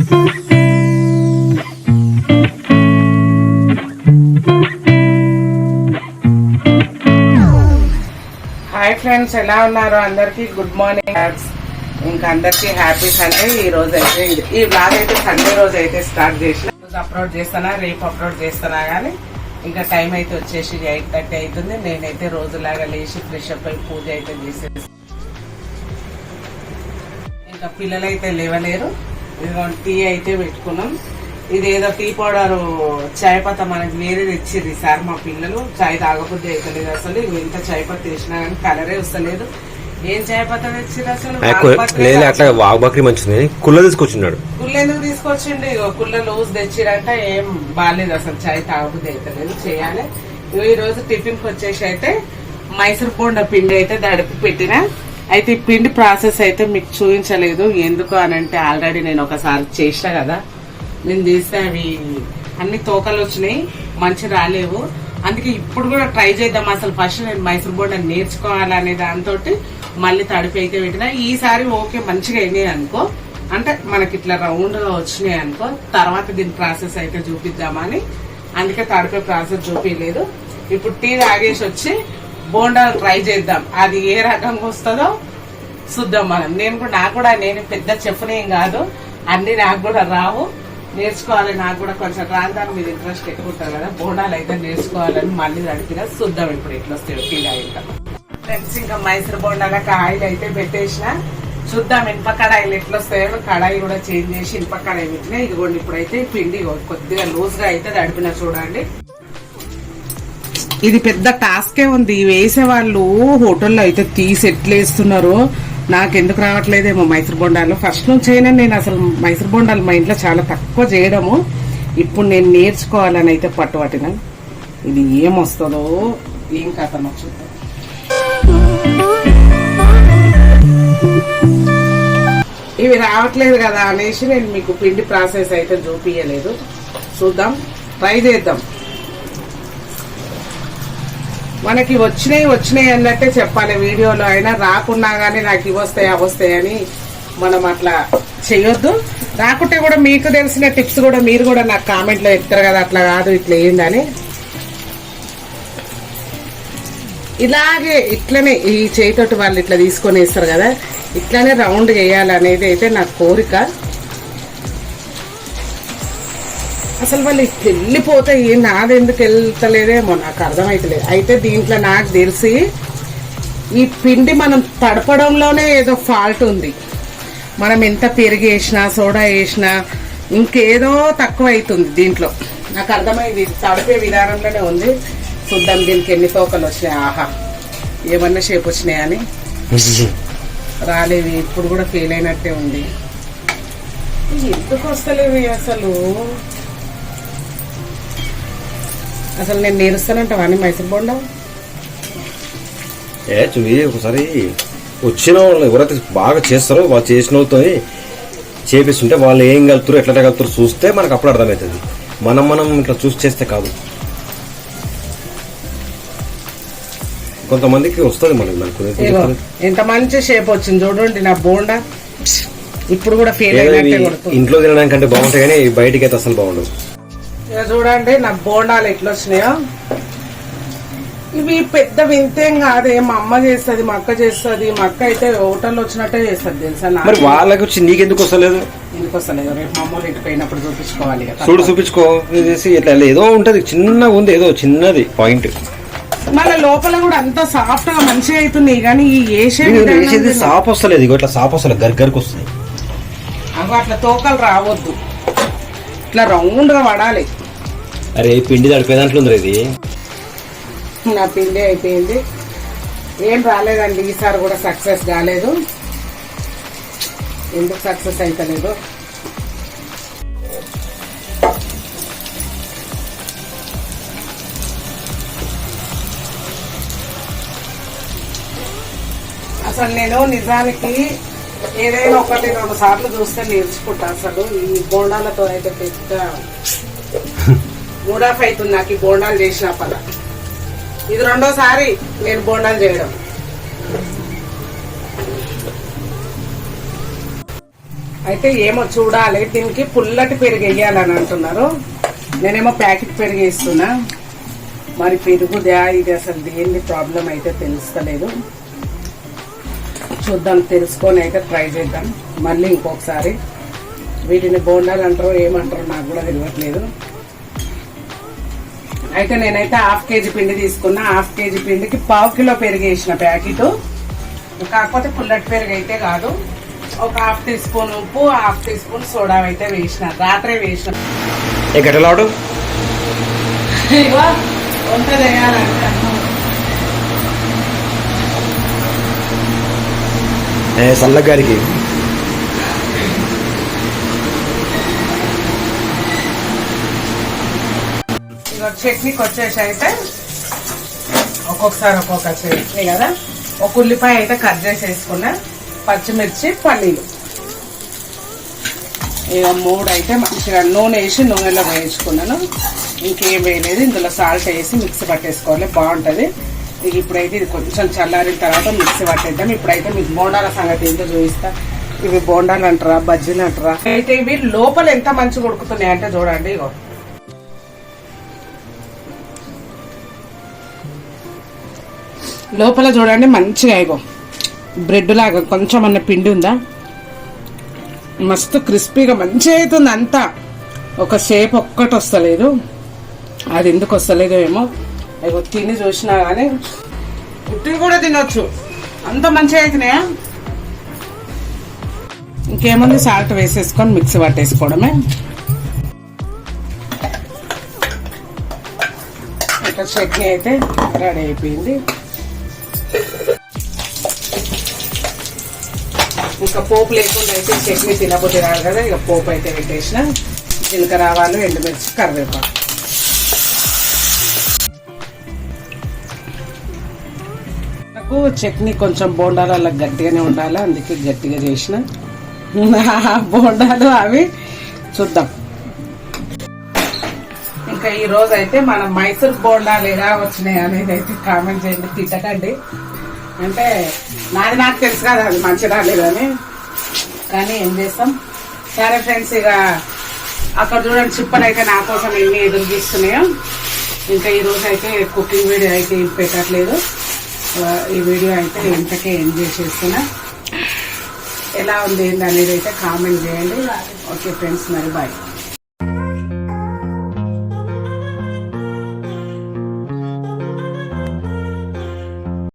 Hi friends ఎలా ఉన్నారు? అందరికి గుడ్ మార్నింగ్. ఇంకా అందరికి హ్యాపీ సండే. ఈ రోజు అయితే ఈ బ్లాగ్ అయితే సండే రోజు అయితే స్టార్ట్ చేసిన. రోజు అప్లోడ్ చేస్తానా రేపు అప్లోడ్ చేస్తానా కానీ ఇంకా టైం అయితే వచ్చేసి ఎయిట్ థర్టీ అవుతుంది నేనైతే రోజులాగా లేచి ఫ్రెష్ అప్ అయి పూజ అయితే చేసేసి ఇంకా పిల్లలు అయితే లేవలేరు. ఇదిగో టీ అయితే పెట్టుకున్నాం. ఇది ఏదో టీ పౌడర్ చాయ్ పత్తా మనకి వేరే తెచ్చిర్రు సార్ మా పిల్లలు. చాయ్ తాగబుద్ధి అవుతలేదు అసలు. ఇవి ఎంత చాయ్ పత్తా వేసినా కానీ కలరే వస్తలేదు. ఏం చాయ్ పత్తా తెచ్చిర్రు అసలు? లేదు. అట్లా వాగ్బక్రి మంచిది. కుల్ల తీసుకొచ్చిన్నాడు కుళ్ళు ఎందుకు తీసుకొచ్చిండు? కుళ్ళ లూజ్ తెచ్చిరంట ఏం బాగాలేదు అసలు. చాయ్ తాగబుద్ధి అవుతలేదు చేయాలి. ఈ రోజు టిఫిన్కి వచ్చేసి అయితే మైసూర్ బోండా పిండి అయితే దడిపి పెట్టిన. అయితే ఈ పిండి ప్రాసెస్ అయితే మీకు చూపించలేదు. ఎందుకు అని అంటే ఆల్రెడీ నేను ఒకసారి చేసిన కదా. నేను చేస్తే అవి అన్ని తోకలు వచ్చినాయి. మంచి రాలేవు. అందుకే ఇప్పుడు కూడా ట్రై చేద్దాం. అసలు ఫస్ట్ నేను మైసూర్ బోండా నేర్చుకోవాలనే దాంతో మళ్ళీ తడిపి అయితే పెట్టిన. ఈసారి ఓకే మంచిగా అయినాయి అనుకో. అంటే మనకి ఇట్లా రౌండ్గా వచ్చినాయి అనుకో. తర్వాత దీని ప్రాసెస్ అయితే చూపిద్దామని. అందుకే తడిపే ప్రాసెస్ చూపించలేదు ఇప్పుడు టీ తాగేసి వచ్చి బోండాలు ట్రై చేద్దాం. అది ఏ రకంగా వస్తుందో చూద్దాం మనం. నేను కూడా నాకు కూడా నేను పెద్ద చెఫ్నేం కాదు. అన్ని నాకు కూడా రావు. నేర్చుకోవాలి నాకు కూడా కొంచెం రాందాని మీద ఇంట్రెస్ట్ ఎక్కువ ఉంటుంది కదా. బోండాలు అయితే నేర్చుకోవాలని మళ్ళీ అడిగిన చూద్దాం ఇప్పుడు ఎట్లా వస్తాయి ఫీల్ అయ్యిందా ఫ్రెండ్స్ ఇంకా మైసూర్ బోండాలకు ఆయిల్ అయితే పెట్టేసిన. చూద్దాం ఇనుప కడాయిలు ఎట్లా వస్తాయో. కడాయి కూడా చేంజ్ చేసి ఇనుప కడాయి పెట్టిన. ఇదిగోండి ఇప్పుడైతే పిండి కొద్దిగా లూజ్గా అయితే తడిపిన చూడండి. ఇది పెద్ద టాస్కే ఉంది. వేసే వాళ్ళు హోటల్లో అయితే తీసి ఎట్లా నాకెందుకు నాకు ఎందుకు రావట్లేదేమో మైసూర్ బొండాలు. ఫస్ట్ నుంచి నేను అసలు మైసూర్ బొండాలు మా ఇంట్లో చాలా తక్కువ చేయడము. ఇప్పుడు నేను నేర్చుకోవాలని అయితే పట్టుబట్టిన. ఇది ఏమొస్తుందో ఏం కథనో చూద్దాం ఇవి రావట్లేదు కదా అనేసి నేను మీకు పిండి ప్రాసెస్ అయితే చూపించలేదు చూద్దాం. ట్రై చేద్దాం. మనకి వచ్చినాయి వచ్చినాయి అన్నట్టే చెప్పాలి. వీడియోలో అయినా రాకున్నా గానీ నాకు ఇవి వస్తాయి అవి అని మనం అట్లా చేయొద్దు. రాకుంటే కూడా మీకు తెలిసిన టిప్స్ కూడా మీరు కూడా నాకు కామెంట్లో ఎత్తారు కదా అట్లా కాదు ఇట్లా ఏందని ఇలాగే ఇట్లనే ఈ చేయితోటి వాళ్ళు ఇట్లా తీసుకొని వేస్తారు కదా ఇట్లానే రౌండ్ చేయాలనేది అయితే నా కోరిక. అసలు వాళ్ళు వెళ్ళిపోతే ఏ నాది ఎందుకు వెళ్తలేదేమో నాకు అర్థమైతలేదు అయితే దీంట్లో నాకు తెలిసి ఈ పిండి మనం తడపడంలోనే ఏదో ఫాల్ట్ ఉంది. మనం ఎంత పెరిగి వేసినా సోడా వేసినా ఇంకేదో తక్కువ అవుతుంది దీంట్లో. నాకు అర్థమైంది తడిపే విధానంలోనే ఉంది. చూద్దాం దీనికి ఎన్ని తోకలు వచ్చినాయి. ఆహా ఏమన్నా షేప్ వచ్చినాయని రాలేదు ఇప్పుడు కూడా ఫెయిల్ అయినట్టే ఉంది. ఎందుకు వస్తలేవు అసలు? అసలు నేను నేరుస్తానంటావా అని మైసూర్ బోండా ఏ చూవి ఒకసారి వచ్చిన వాళ్ళు ఎవరైతే బాగా చేస్తారో వాళ్ళు చేసిన వాళ్ళతో చేపిస్తుంటే వాళ్ళు ఏం కలుగుతారు ఎట్లా కలుగుతారు చూస్తే మనకు అప్పుడు అర్థమవుతుంది. మనం మనం ఇట్లా చూసి చేస్తే కాదు. కొంతమందికి వస్తుంది మనకి మనకు ఎంత మంచి షేప్ వచ్చింది చూడండి నా బోండా. ఇప్పుడు కూడా ఫెయిల్ అయినట్టే కొడుతుంది. ఇంట్లో తినడానికి అంటే బాగుంటాయి కానీ బయటికి అయితే అసలు బాగుండదు. ఇక చూడండి నా బోండాలు ఎట్లా వచ్చినాయో ఇవి పెద్ద వింతేం కాదే మా అమ్మ చేస్తుంది మా అక్క చేస్తుంది మా అక్క అయితే హోటల్లో వచ్చినట్టే చేస్తుంది తెలుసా మరి వాళ్ళకి వచ్చి నీకెందుకు వస్తలేదు? ఎందుకు వస్తలేదు? రేపు మా అమ్మ ఇంటికి పోయినప్పుడు చూపించుకోవాలి కదా. చూడు చూపించుకో చేసి ఇట్లా ఏదో ఉంటది చిన్నగా ఉంది ఏదో చిన్నది పాయింట్. మళ్ళీ లోపల కూడా అంత సాఫ్ట్గా మంచిగా అవుతున్నాయి కానీ ఈ ఏషే విధానం వేసేది సాప్ వస్తలేదు ఇగో ఇట్లా సాప్ వస్తలేదు గర్గరికి వస్తుంది అట్లా తోకలు రావద్దు. ఇట్లా రౌండ్గా పడాలి. అరే పిండి తడిపే దాంట్లో ఉంది ఇది. నా పిండి అయిపోయింది. ఏం రాలేదండి ఈసారి కూడా సక్సెస్ కాలేదు. ఎందుకు సక్సెస్ అవుతలేదు అసలు నేను నిజానికి ఏదైనా ఒకటి రెండు సార్లు చూస్తే నేర్చుకుంటా అసలు. ఈ బోండాలతో అయితే పెద్ద మూడాఫ్ అవుతుంది నాకు ఈ బోండాలు చేసినప్పల ఇది రెండోసారి నేను బోండాలు చేయడం. అయితే ఏమో చూడాలి. దీనికి పుల్లటి పెరుగు వేయాలని అంటున్నారు. నేనేమో ప్యాకెట్ పెరుగు వేస్తున్నా. మరి పెరుగుదా ఇది అసలు దేని ప్రాబ్లం అయితే తెలుస్తలేదు. చూద్దాం తెలుసుకొని అయితే ట్రై చేద్దాం. మళ్ళీ ఇంకొకసారి. వీటిని బోండాలు అంటారో ఏమంటారో నాకు కూడా తెలియట్లేదు. అయితే నేనైతే హాఫ్ కేజీ పిండి తీసుకున్నా. హాఫ్ కేజీ పిండికి పావు కిలో పెరుగు వేసిన ప్యాకెట్. కాకపోతే పుల్లటి పెరుగు అయితే కాదు. ఒక హాఫ్ టీ స్పూన్ ఉప్పు హాఫ్ టీ స్పూన్ సోడా అయితే వేసిన. రాత్రే వేసిన. వంట చేయాలంటే. సల్లగారికి ఇక చట్నీకి వచ్చేసి అయితే ఒక్కొక్కసారి ఒక్కొక్క చట్నీ. కదా? ఒక ఉల్లిపాయ అయితే కట్ చేసి వేసుకున్నా పచ్చిమిర్చి పల్లీలు. ఇక మూడు అయితే మంచిగా నూనె వేసి నూనెలో వేయించుకున్నాను. ఇంకేం వేయలేదు. ఇందులో సాల్ట్ వేసి మిక్సీ పట్టేసుకోవాలి. బాగుంటుంది. ఇక ఇప్పుడైతే ఇది కొంచెం చల్లారిన తర్వాత మిక్సీ పట్టేద్దాం. ఇప్పుడైతే మీకు బోండాల సంగతి ఏంటో చూపిస్తా. ఇవి బోండాలు అంటారా బజ్జీలు అంటారా? అయితే ఇవి లోపల ఎంత మంచిగా ఉడుకుతున్నాయి అంటే చూడండి ఇగో. లోపల చూడండి మంచిగా ఇగో. బ్రెడ్ లాగా కొంచెం అన్న పిండి ఉందా? మస్తు క్రిస్పీగా మంచిగా అవుతుంది అంతా. ఒక షేప్ ఒక్కటి వస్తలేదు. అది ఎందుకు వస్తలేదో ఏమో. ఇగో తిని చూసినా కానీ ఉట్టి కూడా తినొచ్చు. అంత మంచిగా అవుతున్నాయా ఇంకేముంది? సాల్ట్ వేసేసుకొని మిక్సీ పట్టేసుకోవడమే. ఇక చట్నీ అయితే రెడీ అయిపోయింది. ఇంకా పోపు లేకుండా అయితే చట్నీ తినబోతే రాదు కదా ఇక పోపు అయితే పెట్టేసిన. జీలకర్ర ఆవాలు ఎండుమిర్చి కరివేపాకు. నాకు చట్నీ కొంచెం బోండాలు గట్టిగానే ఉండాలి అందుకే గట్టిగా చేసిన. బోండాలు అవి చూద్దాం. ఇంకా ఈ రోజు అయితే మన మైసూర్ బోండాలు ఎలా వచ్చినాయి అనేది అయితే కామెంట్ చేయండి తిట్టకండి. అంటే నాది నాకు తెలుసు కదా అది మంచి రాలేదని కానీ ఏం చేస్తాం? సరే ఫ్రెండ్స్ ఇక అక్కడ చూడండి చిప్పలు అయితే నా కోసం ఎన్ని ఎదురు చూస్తున్నాయో. ఇంకా ఈ రోజు అయితే కుకింగ్ వీడియో అయితే ఏం పెట్టట్లేదు. ఈ వీడియో అయితే ఇంతకే ఎంజాయ్ చేస్తున్నా ఎలా ఉంది ఏంటి అనేది అయితే కామెంట్ చేయండి. ఓకే ఫ్రెండ్స్ మరి బాయ్